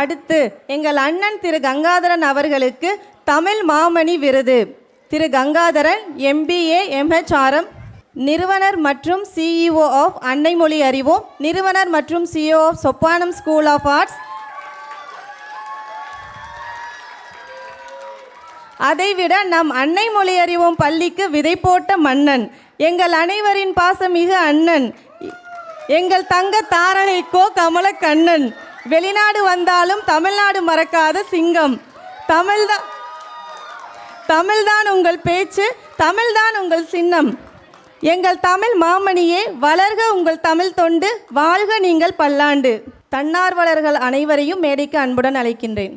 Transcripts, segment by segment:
அடுத்து எங்கள் அண்ணன் திரு கங்காதரன் அவர்களுக்கு தமிழ் மாமணி விருது. திரு கங்காதரன் எம்பிஏ எம்ஹெச்ஆர்எம் நிறுவனர் மற்றும் சிஇஓ ஆஃப் அன்னை மொழி அறிவோம். நிறுவனர் மற்றும் CEO of Soppanam school of arts அதைவிட நம் அன்னை மொழி அறிவோம் பள்ளிக்கு விதை போட்ட மன்னன். எங்கள் அனைவரின் பாசமிகு அண்ணன். எங்கள் தங்க தாரகைக்கோ கமலக்கண்ணன். வெளிநாடு வந்தாலும் தமிழ்நாடு மறக்காத சிங்கம். தமிழ்தான் தமிழ்தான் உங்கள் பேச்சு தமிழ்தான் உங்கள் சின்னம். எங்கள் தமிழ் மாமணியே வளர்க உங்கள் தமிழ் தொண்டு வாழ்க நீங்கள் பல்லாண்டு. தன்னார்வலர்கள் அனைவரையும் மேடைக்கு அன்புடன் அழைக்கின்றேன்.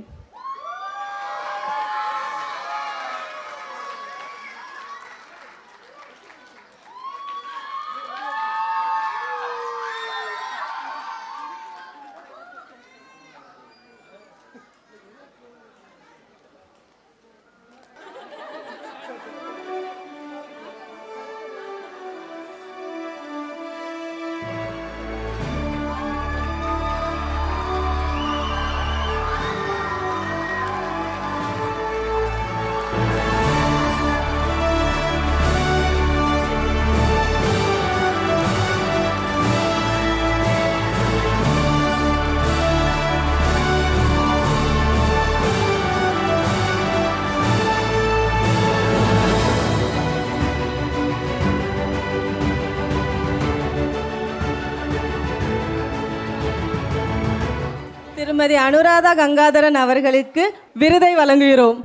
திருமதி அனுராதா கங்காதரன் அவர்களுக்கு விருதை வழங்குகிறோம்.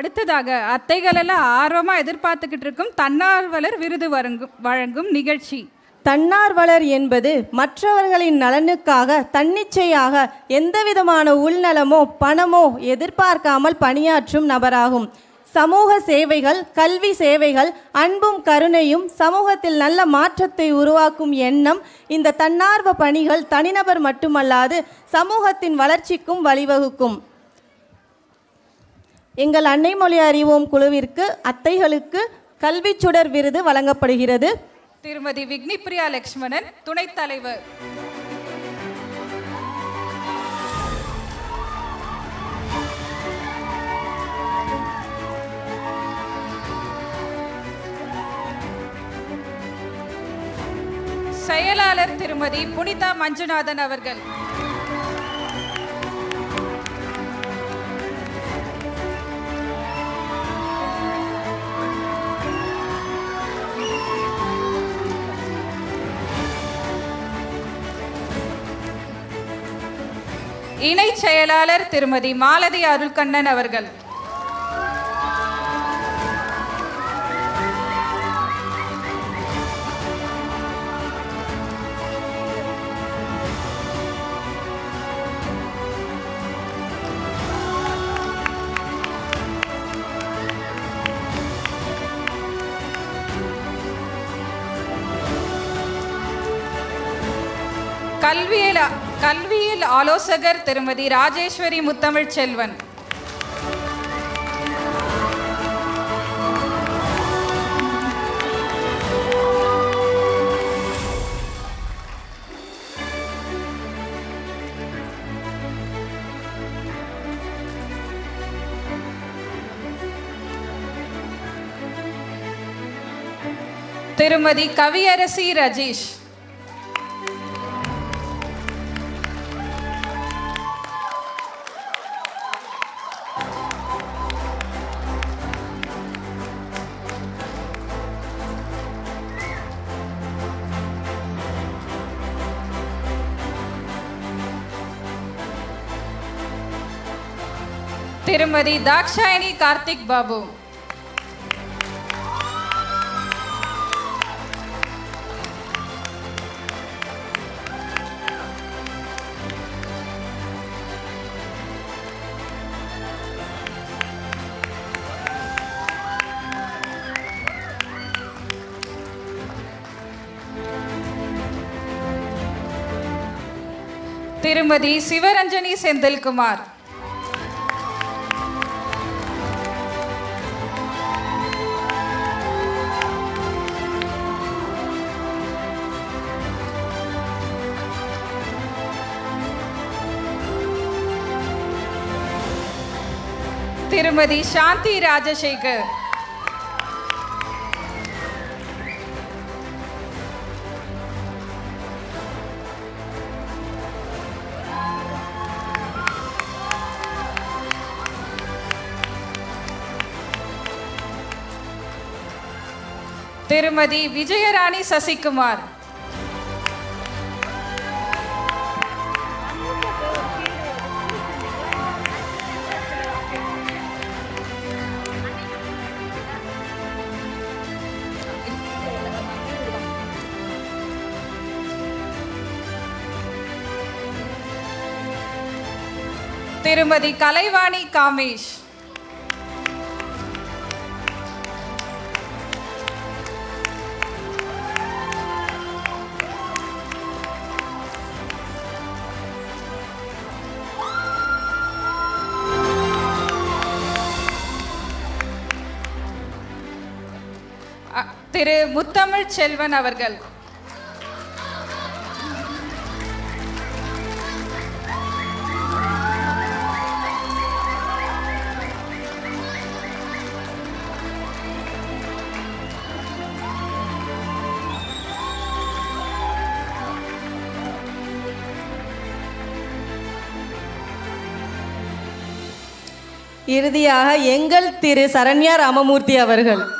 அடுத்ததாக அத்தைகளெல்லாம் ஆர்வமாக எதிர்பார்த்துக்கிட்டு இருக்கும் தன்னார்வலர் விருது வழங்கும் வழங்கும் நிகழ்ச்சி. தன்னார்வலர் என்பது மற்றவர்களின் நலனுக்காக தன்னிச்சையாக எந்தவிதமான உள்நலமோ பணமோ எதிர்பார்க்காமல் பணியாற்றும் நபராகும். சமூக சேவைகள் கல்வி சேவைகள் அன்பும் கருணையும் சமூகத்தில் நல்ல மாற்றத்தை உருவாக்கும் எண்ணம் இந்த தன்னார்வ பணிகள் தனிநபர் மட்டுமல்லாது சமூகத்தின் வளர்ச்சிக்கும் வழிவகுக்கும். எங்கள் அன்னை மொழி அறிவோம் குழுவிற்கு அத்தைகளுக்கு கல்வி சுடர் விருது வழங்கப்படுகிறது. திருமதி விக்னிபிரியா லக்ஷ்மணன் துணைத் தலைவர். செயலாளர் திருமதி புனிதா மஞ்சுநாதன் அவர்கள். இணை செயலாளர் திருமதி மாலதி அருள்கண்ணன் அவர்கள். கல்வியல் கல்வியில் ஆலோசகர் திருமதி ராஜேஸ்வரி முத்தமிழ் செல்வன் திருமதி கவியரசி ரஜீஷ். திருமதி தாக்ஷாயணி கார்த்திக் பாபு. திருமதி சிவரஞ்சனி செந்தில்குமார். திருமதி சாந்தி ராஜசேகர். திருமதி விஜயராணி சசிகுமார். திருமதி கலைவாணி காமேஷ். திரு முத்தமிழ் செல்வன் அவர்கள். இறுதியாக எங்கள் திரு சரண்யா ராமமூர்த்தி அவர்கள்.